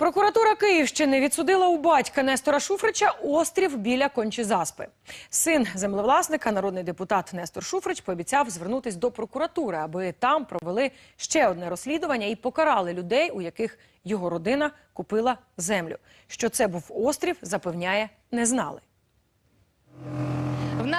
Прокуратура Київщини відсудила у батька Нестора Шуфрича острів біля Кончезаспи. Син землевласника, народний депутат Нестор Шуфрич, пообіцяв звернутись до прокуратури, аби там провели ще одне розслідування і покарали людей, у яких його родина купила землю. Що це був острів, запевняє, не знали.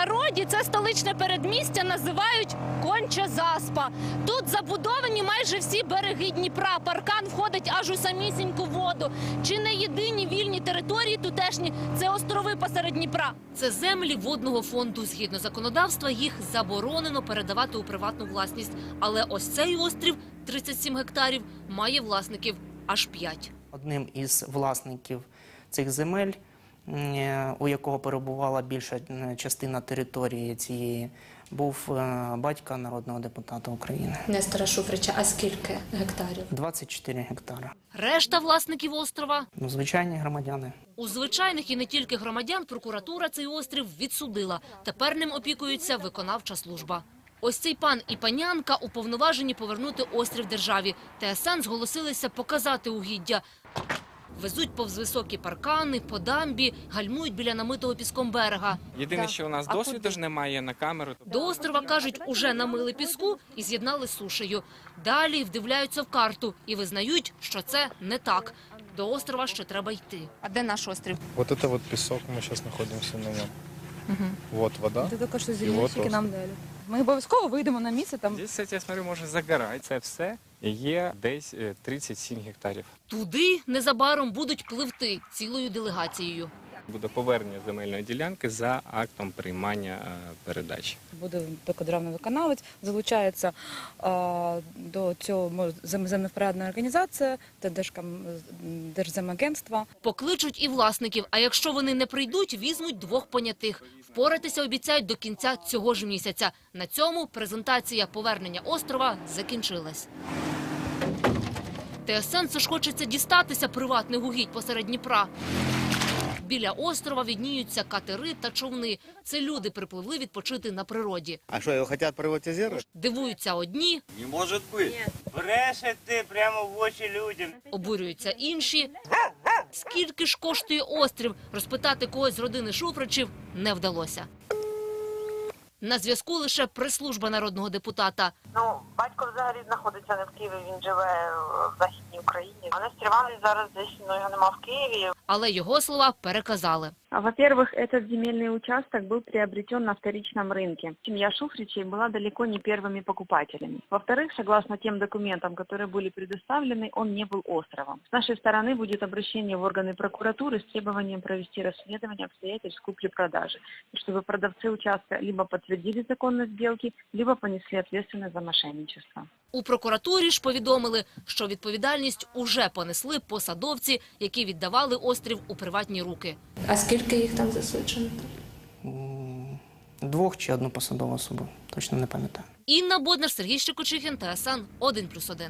В народі це столичне передмістя називають Конча Заспа. Тут забудовані майже всі береги Дніпра. Паркан входить аж у самісіньку воду. Чи не єдині вільні території тутешні це острови посеред Дніпра. Це землі водного фонду. Згідно законодавства, їх заборонено передавати у приватну власність. Але ось цей острів, 37 гектарів, має власників аж 5. Одним із власників цих земель, у якого перебувала більша частина території цієї, був е, батька народного депутата України. Нестора Шуфрича, а скільки гектарів? 24 гектара. Решта власників острова Ну, звичайні громадяни. у звичайних і не тільки громадян прокуратура цей острів відсудила. Тепер ним опікується виконавча служба. Ось цей пан і панянка уповноважені повернути острів державі. ТСН зголосилися показати угіддя. Везуть повз високі паркани, по дамбі, гальмують біля намитого піском берега. Єдине, що у нас досвіду ж немає на камеру. До острова, кажуть, уже намили піску і з'єднали з сушею. Далі вдивляються в карту і визнають, що це не так. До острова ще треба йти. А де наш острів? Вот это вот песок, мы сейчас находимся на нем. Вот вода. Ти тільки що зеленщики нам дали. Ми обов'язково вийдемо на місце там. Здесь, кстати, я смотрю, можна загорати. Це все є десь е, 37 гектарів. Туди незабаром будуть пливти цілою делегацією. Буде повернення земельної ділянки за актом приймання е, передачі. Буде докодравний виконавець, залучається а, до цього землевпорядна організація та Держземагентства. Покличуть і власників, а якщо вони не прийдуть, візьмуть двох понятих. Впоратися обіцяють до кінця цього ж місяця. На цьому презентація повернення острова закінчилась. ТСН це ж хочеться дістатися приватних угідь посеред Дніпра. Біля острова відніються катери та човни. Це люди припливли відпочити на природі. А что, его хотят приватизировать? Дивуються одні, Не может быть. Брешете прямо в очі людям. обурюються інші. Скільки ж коштує острів? Розпитати когось з родини Шуфричів не вдалося. На зв'язку лише прес-служба народного депутата. Ну, батько взагалі знаходиться не в Києві, він живе в Західній Україні. А Нестор зараз десь ну, його нема в Києві. Але його слова переказали. Во-первых, этот земельный участок был приобретен на вторичном рынке. Семья Шуфричей была далеко не первыми покупателями. Во-вторых, согласно тем документам, которые были предоставлены, он не был островом. С нашей стороны будет обращение в органы прокуратуры с требованием провести расследование обстоятельств купли-продажи, и чтобы продавцы участка либо подтвердили законность сделки, либо понесли ответственность за мошенничество. У прокуратурі ж повідомили, що відповідальність уже понесли посадовці, які віддавали острів у приватні руки. А скільки їх там засуджено? Двох чи одну посадову особу, точно не пам'ятаю. Інна Боднар, Сергій Щекочихін, плюс 1+,1.